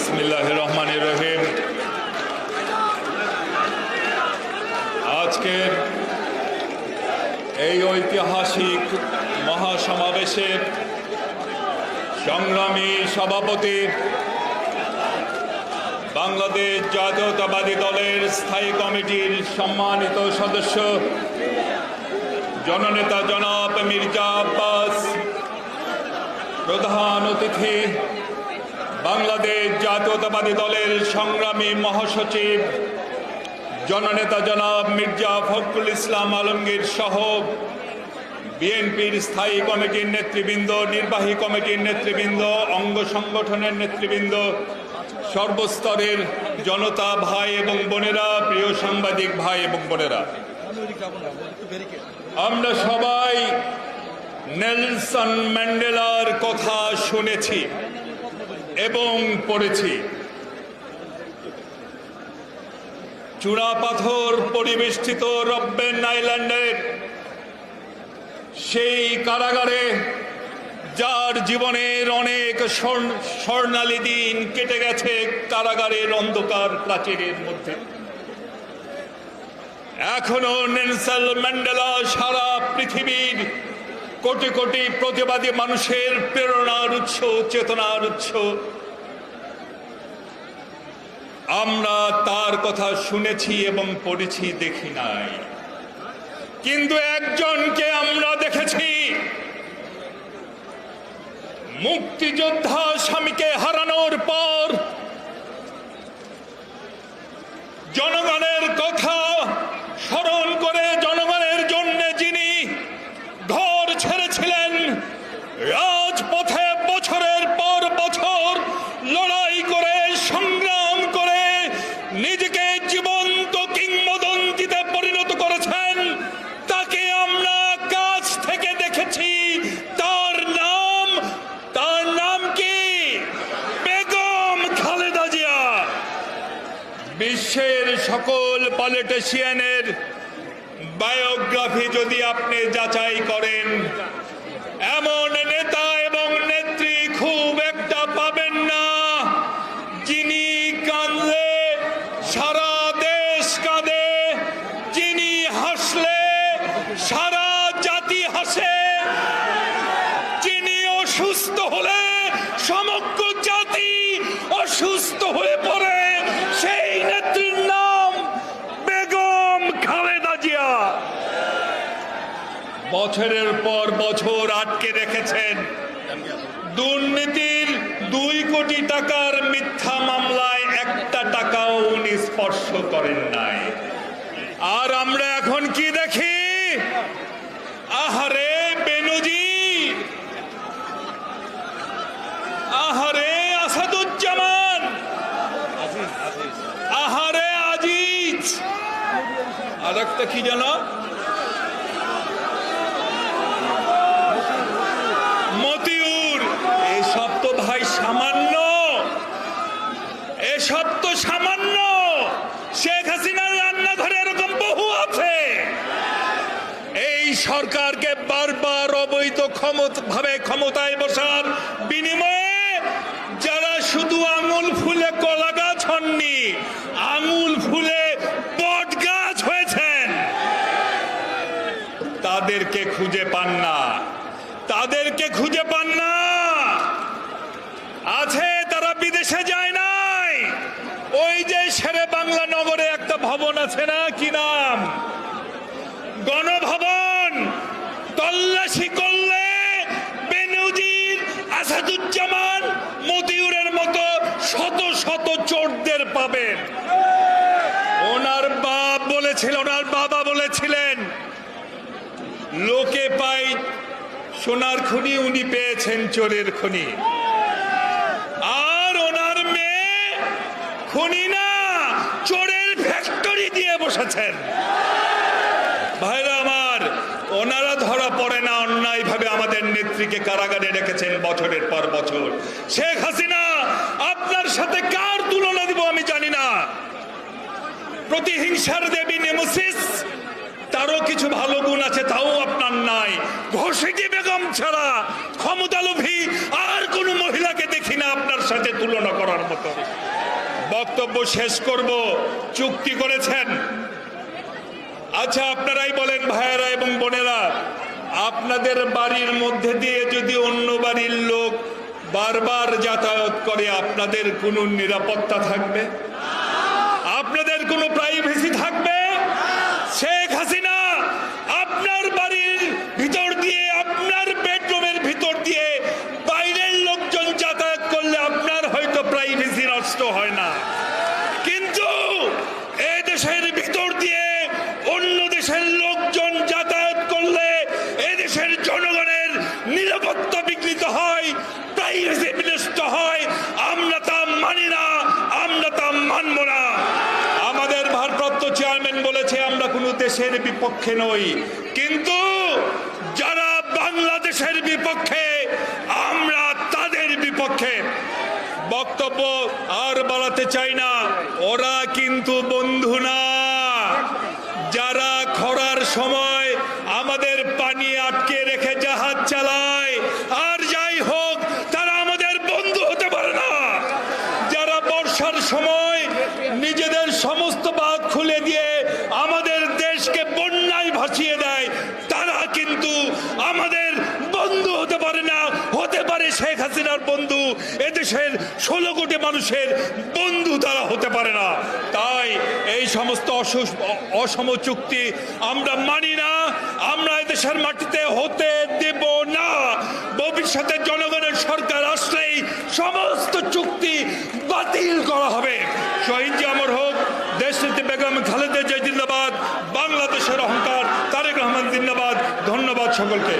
বিসমিল্লাহ রহমান রহিম আজকের এই ঐতিহাসিক মহাসমাবেশের সংগ্রামী সভাপতি বাংলাদেশ জাতীয়তাবাদী দলের স্থায়ী কমিটির সম্মানিত সদস্য, জননেতা জনাব মির্জা আব্বাস, প্রধান অতিথি বাংলাদেশ জাতীয়তাবাদী দলের সংগ্রামী মহাসচিব, জননেতা জনাব মির্জা ফখরুল ইসলাম আলমগীর সহ বিএনপির স্থায়ী কমিটির নেতৃবৃন্দ, নির্বাহী কমিটির নেতৃবৃন্দ, অঙ্গ সংগঠনের নেতৃবৃন্দ, সর্বস্তরের জনতা ভাই এবং বোনেরা, প্রিয় সাংবাদিক ভাই এবং বোনেরা। আমরা সবাই নেলসন ম্যান্ডেলার কথা শুনেছি। এবং পড়েছি। চূড়াপাথর পরিবেষ্টিত রব্বেন আইল্যান্ডের সেই কারাগারে যার জীবনের অনেক স্বর্ণ- স্বর্ণালী দিন কেটে গেছে কারাগারের অন্ধকার প্রাচীরের মধ্যে। এখনও নেলসন ম্যান্ডেলা সারা পৃথিবীর কোটি কোটি প্রতিবাদী মানুষের প্রেরণার উৎস, চেতনার উৎস। আমরা তার কথা শুনেছি এবং পড়েছি, দেখি নাই। কিন্তু একজনকে আমরা দেখেছি। মুক্তিযোদ্ধা স্বামীকে হারানোর পর বিশ্বের সকল পলিটিশিয়ানের বায়োগ্রাফি যদি আপনি যাচাই করেন এমন বছরের পর বছর আটকে রেখেছেন। দুর্নীতির দুই কোটি টাকার মিথ্যা মামলায় একটা টাকাও উনি স্পর্শ করেন নাই। আর আমরা এখন কি দেখি? আহারে, বেনুজি! আহারে, আসাদুজ্জামান! আহারে, আজিজ! আর একটা কি জানো মতিউর এসব তো ভাই সামান্য। এসব তো সামান্য। শেখ হাসিনার রান্নাঘরে এরকম বহু আছে। এই সরকারকে বারবার অবৈধ ভাবে ক্ষমতায় বসার বিনিময়ে যারা শুধু আঙুল ফুলে কলা গাছ হননি, আঙুল ফুলে বট গাছ হয়েছেন, তাদেরকে খুঁজে পান না। তাদেরকে খুঁজে পান না। একটা ভবন আছে না? কি নাম? গণভবন! তল্লাশি করলে বেনজির আসাদুজ্জামান মতিউরের মতো শত শত চোরদের পাবেন। ওনার বাপ বলেছিল, ওনার বাবা বলেছিলেন, লোকে পাই সোনার খনি, উনি পেয়েছেন চোরের খনি আর ওনার মেয়ে খনি না চোরের ফ্যাক্টরি বসেছেন ভাইরা আমার, ওনারা ধরা পড়ে না অন্যায় ভাবে আমাদের নেত্রীকে কারাগারে রেখেছেন বছরের পর বছর। শেখ হাসিনা, আপনার সাথে কার তুলনা দিব আমি জানি না। প্রতিহিংসার দেবী নেমোসিস, তারও কিছু ভালো গুণ আছে, তাও আপনার নাই। ঘোষিটি বেগম ছাড়া ক্ষমতালোভী আর কোনো মহিলাকে দেখি না আপনার সাথে তুলনা করার মতো। বক্তব্য শেষ করব। চুক্তি করেছেন। আচ্ছা আপনারাই বলেন ভাইয়েরা এবং বোনেরা, আপনাদের বাড়ির মধ্যে দিয়ে যদি অন্য বাড়ির লোক বারবার যাতায়াত করে, আপনাদের কোনো নিরাপত্তা থাকবে? আপনাদের কোনো প্রাইভেসি থাকবে শেখ হাসিনা আপনার বাড়ির ভিতর দিয়ে আপনার বেডরুমের ভিতর দিয়ে বাইরের লোকজন যাতায়াত করলে আপনার হয়তো প্রাইভেসি নষ্ট হয় না কিন্তু এই দেশের ভিতর দিয়ে দেশের লোকজন যাতায়াত করলে এই দেশের জনগণের নিরাপত্তা বিঘ্নিত হয় প্রাইভেসি বিনষ্ট হয়। আমরা তা মানি না, আমরা তা মানব না। আমাদের ভারপ্রাপ্ত চেয়ারম্যান বলেছে, আমরা কোনো দেশের বিপক্ষে নই। কিন্তু যারা বাংলাদেশের বিপক্ষে, আমরা তাদের বিপক্ষে। বক্তব্য আর বাড়াতে চাই না। ওরা কিন্তু বন্ধু না যারা খরার সময় আমাদের পানি আটকে রেখে জাহাজ চালায় আর যাই হোক তারা আমাদের বন্ধু হতে পারে না বর্ষার সময় নিজেদের সমস্ত বাঁধ খুলে দিয়ে আমাদের দেশকে বন্যায় ভাসিয়ে দেয়, তারা কিন্তু আমাদের বন্ধু হতে পারে না। হতে পারে শেখ হাসিনার বন্ধু, এদেশের ষোলো কোটি মানুষের বন্ধু তারা হতে পারে না। তাই এই সমস্ত অসু- অসম চুক্তি আমরা মানি না। আমরা এদেশের মাটিতে হতে দেব। ভবিষ্যতে জনগণের সরকার আসলেই সমস্ত চুক্তি বাতিল করা হবে। শহীদ জামর হোক দেশনীতি বেগম খালেদা জয় জিন্দাবাদ, বাংলাদেশের অহংকার, তারেক রহমান জিন্দাবাদ। ধন্যবাদ সকলকে।